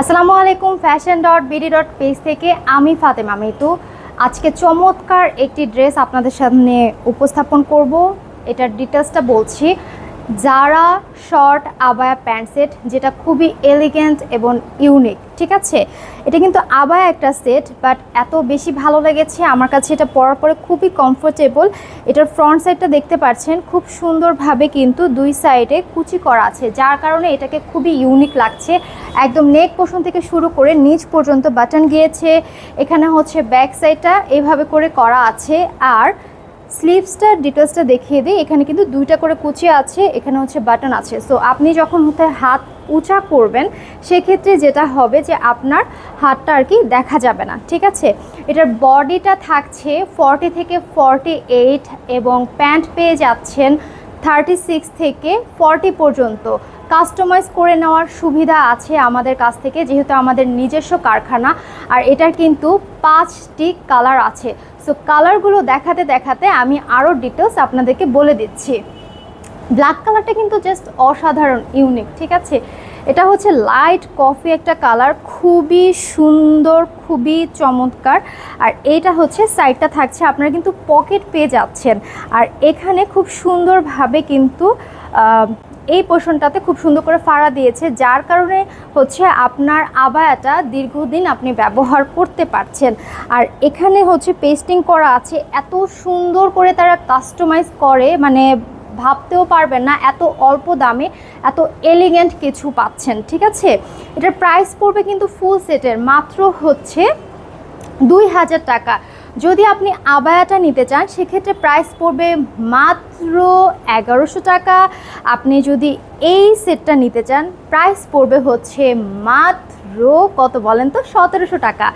আসসালামু আলাইকুম fashion dot BD dot page থেকে আমি ফাতেমা মিতু। আজকে চমৎকার একটি ড্রেস আপনাদের সামনে উপস্থাপন করব। এটার ডিটেলসটা বলছি। যারা শর্ট আবায়া প্যান্ট সেট, যেটা খুবই এলিগেন্ট এবং ইউনিক ঠিক আছে? এটা কিন্তু আবায়া একটা সেট বাট এত বেশি ভালো লেগেছে, আমার কাছে এটা পরার পরে খুবই কমফোর্টেবল এটার ফ্রন্ট সাইডটা দেখতে পাচ্ছেন, খুব সুন্দরভাবে কিন্তু দুই সাইডে কুচি করা আছে, যার কারণে এটাকে খুবই ইউনিক লাগছে। একদম নেক পোষণ থেকে শুরু করে নিচ পর্যন্ত বাটন গিয়েছে, এখানে হচ্ছে ব্যাক সাইডটা এইভাবে করে করা আছে, আর স্লিভসটার ডিটেলসটা দেখিয়ে দিই। এখানে কিন্তু দুইটা করে কুচি আছে, এখানে হচ্ছে বাটন আছে। সো আপনি যখন হতে হাত উঁচা করবেন, সেক্ষেত্রে যেটা হবে যে আপনার হাতটা আর কি দেখা যাবে না, ঠিক আছে? এটার বডিটা থাকছে ফর্টি থেকে ফর্টি এইট এবং প্যান্ট পেয়ে যাচ্ছেন থার্টি সিক্স থেকে ফর্টি পর্যন্ত। কাস্টমাইজ করে নেওয়ার সুবিধা আছে আমাদের কাছ থেকে, যেহেতু আমাদের নিজস্ব কারখানা, আর এটার কিন্তু পাঁচটি কালার আছে। সো কালারগুলো দেখাতে দেখাতে আমি আরও ডিটেলস আপনাদেরকে বলে দিচ্ছি। ব্ল্যাক কালারটা কিন্তু জাস্ট অসাধারণ ইউনিক ঠিক আছে? এটা হচ্ছে লাইট কফি একটা কালার, খুবই সুন্দর, খুবই চমৎকার। আর এইটা হচ্ছে সাইডটা থাকছে, আপনারা কিন্তু পকেট পেয়ে যাচ্ছেন। আর এখানে খুব সুন্দরভাবে কিন্তু এই পোষণটাতে খুব সুন্দর করে ফাড়া দিয়েছে, যার কারণে হচ্ছে আপনার আবায়াটা দীর্ঘদিন আপনি ব্যবহার করতে পারছেন। আর এখানে হচ্ছে পেস্টিং করা আছে, এত সুন্দর করে তারা কাস্টমাইজ করে মানে ভাবতেও পারবেন না, এত অল্প দামে, এত এলিগেন্ট কিছু পাচ্ছেন, ঠিক আছে? এটার প্রাইস পড়বে কিন্তু ফুল সেটের মাত্র হচ্ছে দুই হাজার টাকা। যদি আপনি আবায়াটা নিতে চান, সেক্ষেত্রে প্রাইস পড়বে মাত্র এগারোশো টাকা। আপনি যদি এই সেটটা নিতে চান প্রাইস পড়বে হচ্ছে মাত্র কত বলেন তো? সতেরোশো টাকা।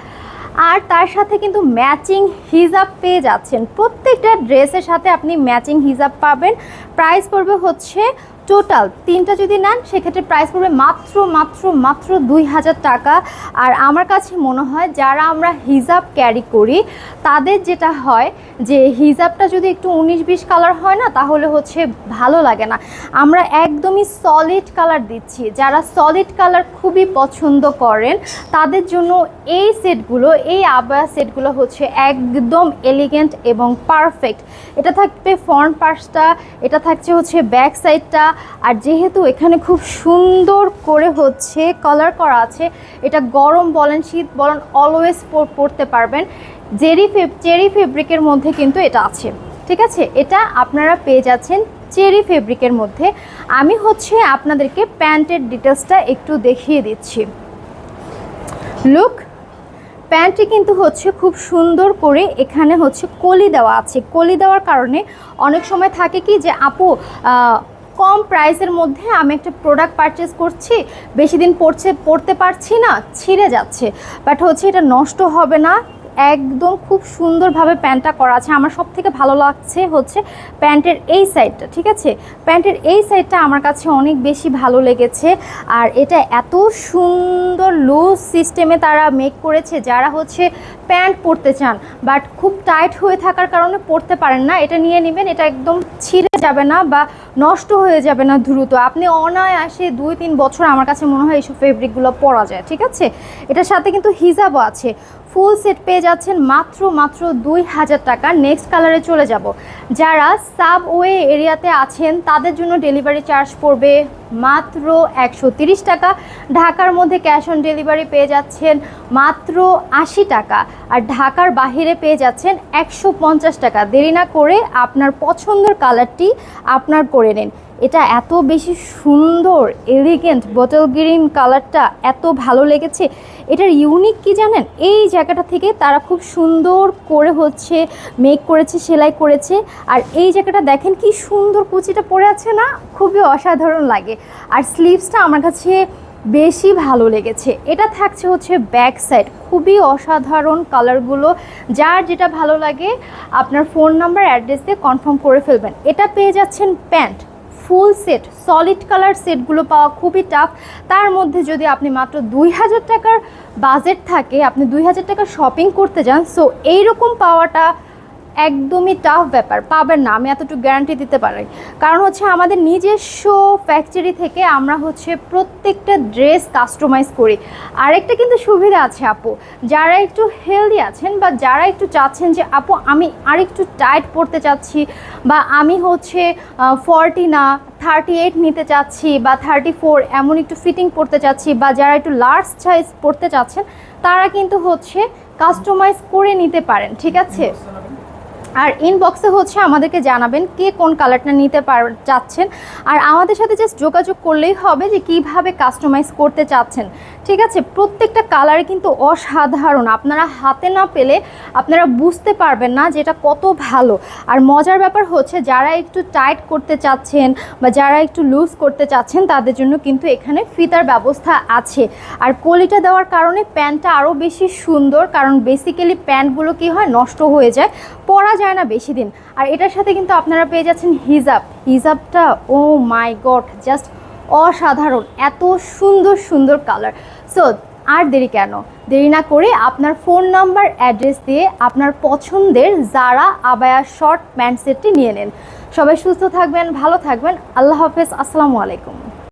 আর তার সাথে কিন্তু ম্যাচিং হিজাব পেয়ে যাচ্ছেন। প্রত্যেকটা ড্রেসের সাথে আপনি ম্যাচিং হিজাব পাবেন। প্রাইস পড়বে হচ্ছে টোটাল তিনটা যদি নেন, সেক্ষেত্রে প্রাইস পড়বে মাত্র মাত্র মাত্র দুই হাজার টাকা। আর আমার কাছে মনে হয় যারা আমরা হিজাব ক্যারি করি, তাদের যেটা হয় যে হিজাবটা যদি একটু উনিশ বিশ কালার হয় না, তাহলে হচ্ছে ভালো লাগে না। আমরা একদমই সলিড কালার দিচ্ছি। যারা সলিড কালার খুবই পছন্দ করেন, তাদের জন্য এই সেটগুলো এই আবায়া সেটগুলো হচ্ছে একদম এলিগেন্ট এবং পারফেক্ট এটা থাকবে ফ্রন্ট পার্সটা এটা থাকছে হচ্ছে ব্যাক সাইডটা আর যেহেতু এখানে খুব সুন্দর করে হচ্ছে কালার করা আছে, এটা গরম বলেন, শীত বলেন অলওয়েজ পরতে পারবেন। জেরি ফেব চেরি ফেব্রিকের মধ্যে কিন্তু এটা আছে, ঠিক আছে? এটা আপনারা পেয়ে যাচ্ছেন চেরি ফেব্রিকের মধ্যে। আমি হচ্ছে আপনাদেরকে প্যান্টের ডিটেলসটা একটু দেখিয়ে দিচ্ছি। লুক প্যান্টটি কিন্তু হচ্ছে খুব সুন্দর করে এখানে হচ্ছে কলি দেওয়া আছে। কলি দেওয়ার কারণে অনেক সময় থাকে কি যে, আপু কম প্রাইসের মধ্যে আমি একটা প্রোডাক্ট পারচেস করছি, বেশি দিন পড়ছে, পড়তে পারছি না, ছিঁড়ে যাচ্ছে। বাট হচ্ছে এটা নষ্ট হবে না একদম খুব সুন্দরভাবে প্যান্টটা করা আছে। আমার সব থেকে ভালো লাগছে হচ্ছে প্যান্টের এই সাইডটা, ঠিক আছে? প্যান্টের এই সাইডটা আমার কাছে অনেক বেশি ভালো লেগেছে। আর এটা এত সুন্দর লুজ সিস্টেমে তারা মেক করেছে, যারা হচ্ছে প্যান্ট পরতে চান। বাট খুব টাইট হয়ে থাকার কারণে পরতে পারেন না। এটা নিয়ে নেবেন, এটা একদম ছিঁড়ে যাবে না বা নষ্ট হয়ে যাবে না দ্রুত। আপনি অনায়াসে দুই তিন বছর আমার কাছে মনে হয় এইসব ফেব্রিকগুলো পরা যায়, ঠিক আছে? এটার সাথে কিন্তু হিজাবও আছে। ফুল সেট পেয়ে যাচ্ছেন মাত্র মাত্র দুই হাজার টাকা। নেক্সট কালারে চলে যাব। যারা সাবওয়ে এরিয়াতে আছেন, তাদের জন্য ডেলিভারি চার্জ পড়বে মাত্র একশো টাকা। ঢাকার মধ্যে ক্যাশ অন ডেলিভারি পেয়ে যাচ্ছেন মাত্র আশি টাকা। আর ঢাকার বাহিরে পেয়ে যাচ্ছেন একশো পঞ্চাশ টাকা। দেরি না করে আপনার পছন্দের কালারটি আপনার করে নিন। এটা এত বেশি সুন্দর এলিগেন্ট বটল গ্রিন কালারটা এত ভালো লেগেছে। এটার ইউনিক কি জানেন? এই জায়গাটা থেকে তারা খুব সুন্দর করে হচ্ছে মেক করেছে, সেলাই করেছে। আর এই জায়গাটা দেখেন কি সুন্দর কুচিটা পরে আছে না? খুবই অসাধারণ লাগে। আর স্লিভসটা আমার কাছে বেশি ভালো লেগেছে। এটা থাকছে হচ্ছে ব্যাক সাইড খুবই অসাধারণ কালারগুলো যার যেটা ভালো লাগে, আপনার ফোন নাম্বার অ্যাড্রেস দিয়ে কনফার্ম করে ফেলবেন। এটা পেয়ে যাচ্ছেন pant. Full set solid colour সেটগুলো পাওয়া খুবই টাফ তার মধ্যে যদি আপনি মাত্র দুই হাজার টাকার বাজেট থাকে, আপনি দুই হাজার টাকা শপিং করতে যান সো এইরকম পাওয়াটা একদমই টাফ ব্যাপার, পাবেন না, আমি এতটুকু গ্যারান্টি দিতে পারি। কারণ হচ্ছে আমাদের নিজস্ব ফ্যাক্টরি থেকে আমরা হচ্ছে প্রত্যেকটা ড্রেস কাস্টমাইজ করি। আরেকটা কিন্তু সুবিধা আছে আপু, যারা একটু হেলদি আছেন বা যারা একটু চাচ্ছেন যে, আপু, আমি আরেকটু টাইট পড়তে চাচ্ছি বা আমি হচ্ছে ফর্টি না থার্টি এইট নিতে চাচ্ছি বা থার্টি ফোর এমন একটু ফিটিং পড়তে চাচ্ছি বা যারা একটু লার্জ সাইজ পড়তে চাচ্ছেন, তারা কিন্তু হচ্ছে কাস্টমাইজ করে নিতে পারেন, ঠিক আছে? আর ইনবক্সে হচ্ছে আমাদেরকে জানাবেন কে কোন কালারটা নিতে পার, চাচ্ছেন। আর আমাদের সাথে জাস্ট যোগাযোগ করলেই হবে যে কীভাবে কাস্টমাইজ করতে চাচ্ছেন। ঠিক আছে, প্রত্যেকটা কালার কিন্তু অসাধারণ। আপনারা হাতে না পেলে আপনারা বুঝতে পারবেন না যে এটা কত ভালো। আর মজার ব্যাপার হচ্ছে, যারা একটু টাইট করতে চাচ্ছেন বা যারা একটু লুজ করতে চাচ্ছেন, তাদের জন্য কিন্তু এখানে ফিতার ব্যবস্থা আছে। আর কলিটা দেওয়ার কারণে প্যান্টটা আরও বেশি সুন্দর, কারণ বেসিক্যালি প্যান্টগুলো কি হয়, নষ্ট হয়ে যায়, পরা যায় না বেশি দিন আর এটার সাথে কিন্তু আপনারা পেয়ে যাচ্ছেন হিজাব। হিজাবটা ও মাই গড জাস্ট অসাধারণ। এত সুন্দর সুন্দর কালার সো আর দেরি কেন? দেরি না করে আপনার ফোন নাম্বার অ্যাড্রেস দিয়ে আপনার পছন্দের যারা আবায়া শর্ট প্যান্ট সেটটি নিয়ে নেন। সবাই সুস্থ থাকবেন, ভালো থাকবেন। আল্লাহ হাফেজ। আসসালামু আলাইকুম।